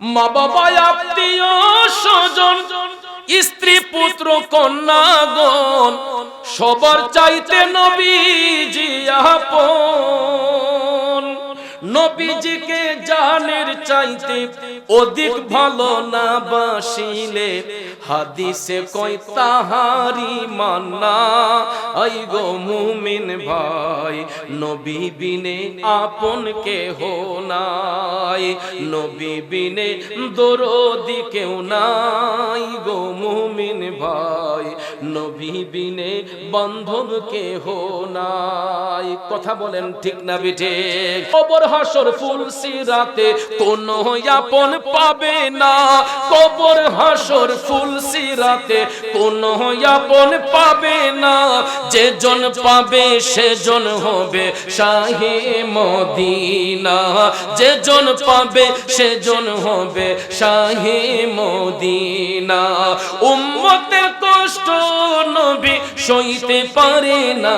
মা বাবা আত্মীয় স্বজন স্ত্রী পুত্র কন্যাগণ সবার চাইতে নবীজি নবীজিকে জানের চাইতে অধিক ভালো না বাসিলে। হাদিসে কই তাহারি মান্না, আই গো মুমিন ভাই, নবী বিনে আপন কে হো নাই, নবী বিনে দরদি কেউ নাই গো মুমিন ভাই, নবী বিনে বান্ধব কে হো নাই। কথা বলেন ঠিক না বিঠে। কবর হাসর ফুল সিরাতে কোন আপন পাবে না। কবর হাসর ফুল সিরাতে কোন আপন পাবে না। যে জন পাবে, সে জন হবে শাহে মদিনা। যে জন পাবে, সে জন হবে শাহে মদিনা। উম্মতের কষ্ট নবী সইতে পারে না।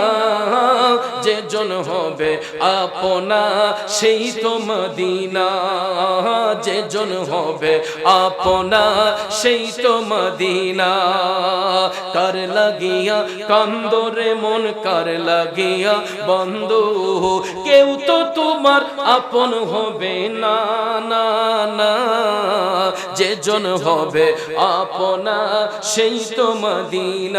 যে জন হবে আপনা, সেই তো মদিনা। যে জন হবে আপনা, সেই তো মদিনা। কার লাগিয়া কান্দরে মন, কার লাগিয়া বন্ধু? কেউ তো তোমার আপন হবে না না না। যে জন হবে আপনা, সেই তো মদিনা।